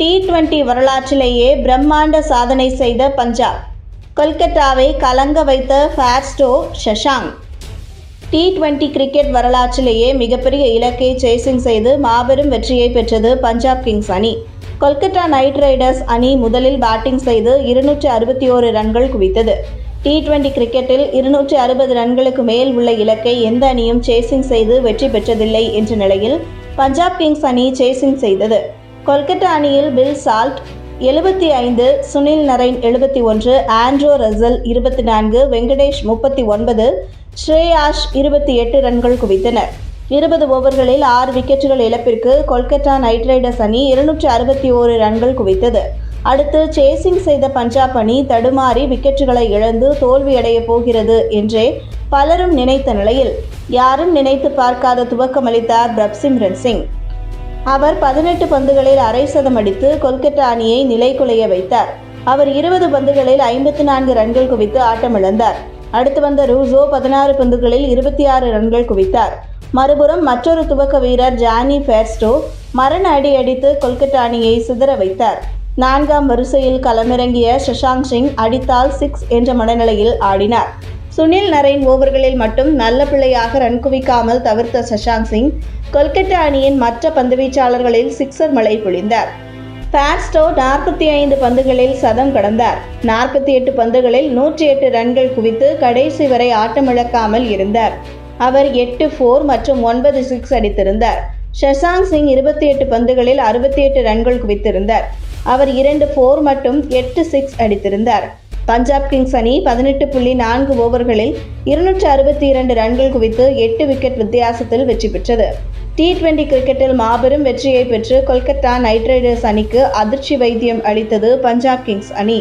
T twenty வரலாற்றிலேயே பிரம்மாண்ட சாதனை செய்த பஞ்சாப். கொல்கத்தாவை கலங்க வைத்த Bairstow Shashank. T twenty cricket வரலாற்றிலேயே மிகப்பெரிய இலக்கை சேசிங் செய்து மாபெரும் வெற்றியை பெற்றது பஞ்சாப் கிங்ஸ் அணி. கொல்கத்தா நைட் ரைடர்ஸ் அணி முதலில் பேட்டிங் செய்து இருநூற்றி அறுபத்தி ஓரு ரன்கள் குவித்தது. டி டுவெண்டி கிரிக்கெட்டில் இருநூற்றி அறுபது ரன்களுக்கு மேல் உள்ள இலக்கை எந்த அணியும் சேசிங் செய்து வெற்றி பெற்றதில்லை என்ற நிலையில் பஞ்சாப் கிங்ஸ் அணி சேசிங் செய்தது. கொல்கத்தா அணியில் பில் சால்ட் எழுபத்தி ஐந்து சுனில் நரைன் எழுபத்தி ஒன்று ஆண்ட்ரோ ரசல் இருபத்தி நான்கு வெங்கடேஷ் முப்பத்தி ஒன்பது ஸ்ரேயாஷ் இருபத்தி எட்டு ரன்கள் குவித்தனர் இருபது ஓவர்களில் ஆறு விக்கெட்டுகள் இழப்பிற்கு கொல்கத்தா நைட் ரைடர்ஸ் அணி இருநூற்றி அறுபத்தி ஓரு ரன்கள் குவித்தது. அடுத்து சேசிங் செய்த பஞ்சாப் அணி தடுமாறி விக்கெட்டுகளை இழந்து தோல்வியடையப் போகிறது என்றே பலரும் நினைத்த நிலையில் யாரும் நினைத்து பார்க்காத துவக்கமளித்தார் பிரப்சிம்ரன் சிங். அவர் பதினெட்டு பந்துகளில் அரை சதம் அடித்து கொல்கத்தா அணியை நிலைகுலைய வைத்தார். அவர் இருபது பந்துகளில் ஐம்பத்தி நான்கு ரன்கள் குவித்து ஆட்டமிழந்தார். அடுத்து வந்த ரூசோ பதினாறு பந்துகளில் இருபத்தி ஆறு ரன்கள் குவித்தார். மறுபுறம் மற்றொரு துவக்க வீரர் ஜானி ஃபேர்ஸ்டோ மரண அடி அடித்து கொல்கத்தா அணியை சிதற வைத்தார். நான்காம் வரிசையில் களமிறங்கிய சஷாங்க் சிங் அடித்தால் சிக்ஸ் என்ற மனநிலையில் ஆடினார். சுனில் நரேன் ஓவர்களில் மட்டும் நல்ல பிள்ளையாக ரன் குவிக்காமல் தவிர்த்த சஷாந்த் சிங் கொல்கத்தா அணியின் மற்ற பந்துவீச்சாளர்களில் சிக்ஸர் மழை பொழிந்தார். ஃபேர்ஸ்டோ நாற்பத்தி ஐந்து பந்துகளில் சதம் கடந்தார். நாற்பத்தி எட்டு பந்துகளில் நூற்றி எட்டு ரன்கள் குவித்து கடைசி வரை ஆட்டமிழக்காமல் இருந்தார். அவர் எட்டு ஃபோர் மற்றும் ஒன்பது சிக்ஸ் அடித்திருந்தார். ஷஷாங் சிங் இருபத்தி எட்டு பந்துகளில் அறுபத்தி எட்டு ரன்கள் குவித்திருந்தார். அவர் இரண்டு ஃபோர் மற்றும் எட்டு சிக்ஸ் அடித்திருந்தார். பஞ்சாப் கிங்ஸ் அணி பதினெட்டு புள்ளி நான்கு ஓவர்களில் இருநூற்று அறுபத்தி இரண்டு ரன்கள் குவித்து எட்டு விக்கெட் வித்தியாசத்தில் வெற்றி பெற்றது. டி டுவெண்டி கிரிக்கெட்டில் மாபெரும் வெற்றியை பெற்று கொல்கத்தா நைட் ரைடர்ஸ் அணிக்கு அதிர்ச்சி வைத்தியம் அளித்தது பஞ்சாப் கிங்ஸ் அணி.